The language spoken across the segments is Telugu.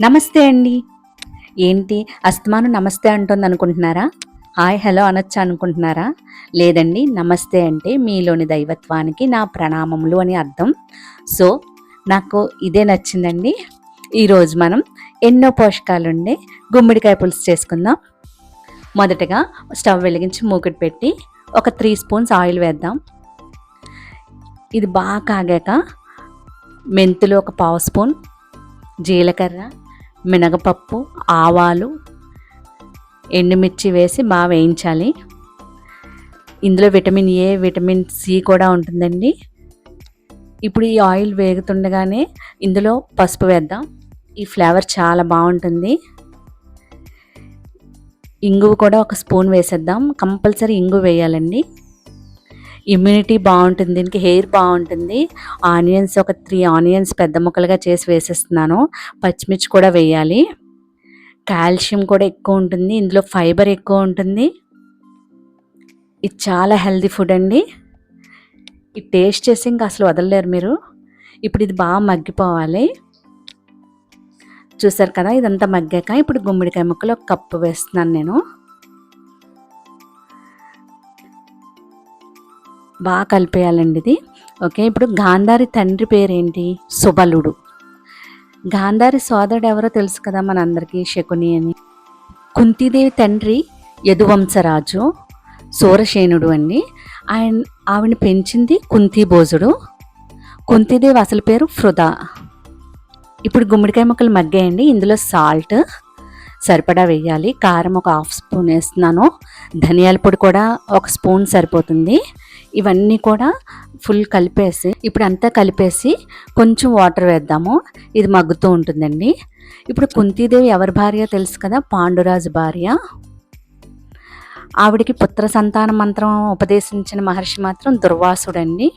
నమస్తే అండి. ఏంటి? అస్తమాను నమస్తే అంటుంది అనుకుంటున్నారా? హాయ్ హలో అనొచ్చా అనుకుంటున్నారా? లేదండి నమస్తే అంటే మీలోని దైవత్వానికి నా ప్రణామములు అని అర్థం. సో నాకు ఇదే నచ్చిందండి. ఈరోజు మనం ఎన్నో పోషకాలుండే గుమ్మడికాయ పులుసు చేసుకుందాం. మొదటగా స్టవ్ వెలిగించి మూకుడు పెట్టి ఒక త్రీ స్పూన్స్ ఆయిల్ వేద్దాం. ఇది బాగా కాగాక మెంతులు ఒక పావు స్పూన్ జీలకర్ర మినగపప్పు ఆవాలు ఎండుమిర్చి వేసి బాగా వేయించాలి. ఇందులో విటమిన్ ఏ విటమిన్ సి కూడా ఉంటుందండి. ఇప్పుడు ఈ ఆయిల్ వేగుతుండగానే ఇందులో పసుపు వేద్దాం. ఈ ఫ్లేవర్ చాలా బాగుంటుంది. ఇంగువ కూడా ఒక స్పూన్ వేసేద్దాం. కంపల్సరీ ఇంగు వేయాలండి. ఇమ్యూనిటీ బాగుంటుంది దీనికి హెయిర్ బాగుంటుంది. ఆనియన్స్ ఒక త్రీ ఆనియన్స్ పెద్ద ముక్కలుగా చేసి వేసేస్తున్నాను. పచ్చిమిర్చి కూడా వేయాలి. కాల్షియం కూడా ఎక్కువ ఉంటుంది ఇందులో ఫైబర్ ఎక్కువ ఉంటుంది. ఇది చాలా హెల్దీ ఫుడ్ అండి. ఇది టేస్ట్ చేసి ఇంకా అసలు వదలలేరు మీరు. ఇప్పుడు ఇది బాగా మగ్గిపోవాలి. చూసారు కదా ఇదంతా మగ్గాక ఇప్పుడు గుమ్మడికాయ ముక్కలు ఒక కప్పు వేస్తున్నాను నేను. బాగా కలిపేయాలండి ఇది. ఓకే ఇప్పుడు గాంధారి తండ్రి పేరేంటి? సుబలుడు. గాంధారి సోదరుడు ఎవరో తెలుసు కదా మనందరికీ శకుని అని. కుంతీదేవి తండ్రి యదువంశరాజు సూరసేనుడు అండి. ఆయన ఆవిడని పెంచింది కుంతీభోజుడు. కుంతీదేవి అసలు పేరు ఫృదా ఇప్పుడు గుమ్మడికాయ ముక్కలు మగ్గాయండి. ఇందులో సాల్ట్ సరిపడా వేయాలి. కారం ఒక హాఫ్ స్పూన్ వేస్తున్నాను. ధనియాల పొడి కూడా ఒక స్పూన్ సరిపోతుంది. ఇవన్నీ కూడా ఫుల్ కలిపేసి ఇప్పుడు అంతా కలిపేసి కొంచెం వాటర్ వేద్దాము. ఇది మగ్గుతూ ఉంటుందండి. ఇప్పుడు కుంతీదేవి ఎవరి భార్య తెలుసు కదా? పాండురాజు భార్య. ఆవిడికి పుత్ర సంతాన మంత్రం ఉపదేశించిన మహర్షి మాత్రం దుర్వాసుడండి.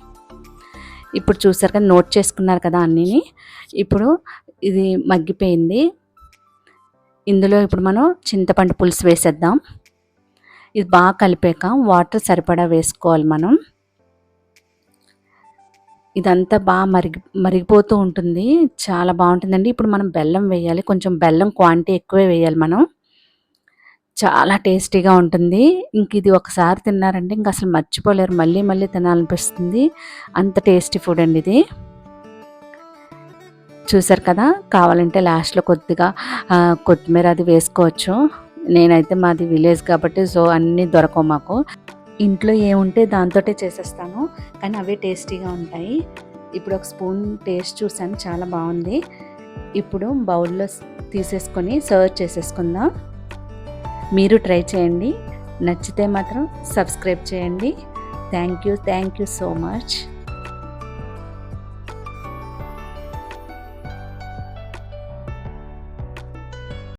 ఇప్పుడు చూసారు కదా నోట్ చేసుకున్నారు కదా అన్నీని. ఇప్పుడు ఇది మగ్గిపోయింది. ఇందులో ఇప్పుడు మనం చింతపండు పులుసు వేసేద్దాం. ఇది బాగా కలిపాక వాటర్ సరిపడా వేసుకోవాలి మనం. ఇదంతా బాగా మరిగి మరిగిపోతూ ఉంటుంది. చాలా బాగుంటుందండి. ఇప్పుడు మనం బెల్లం వేయాలి. కొంచెం బెల్లం క్వాంటిటీ ఎక్కువే వేయాలి మనం. చాలా టేస్టీగా ఉంటుంది. ఇంక ఇది ఒకసారి తిన్నారంటే ఇంక అసలు మర్చిపోలేరు. మళ్ళీ మళ్ళీ తినాలనిపిస్తుంది. అంత టేస్టీ ఫుడ్ అండి ఇది. చూసారు కదా? కావాలంటే లాస్ట్లో కొద్దిగా కొత్తిమీర అది వేసుకోవచ్చు. నేనైతే మాది విలేజ్ కాబట్టి సో అన్నీ దొరకవు మాకు. ఇంట్లో ఏముంటే దాంతోటే చేసేస్తాను కానీ అవే టేస్టీగా ఉంటాయి. ఇప్పుడు ఒక స్పూన్ టేస్ట్ చూసాను చాలా బాగుంది. ఇప్పుడు బౌల్లో తీసేసుకొని సర్వ్ చేసేసుకుందాం. మీరు ట్రై చేయండి. నచ్చితే మాత్రం సబ్స్క్రైబ్ చేయండి. Thank you thank you so much.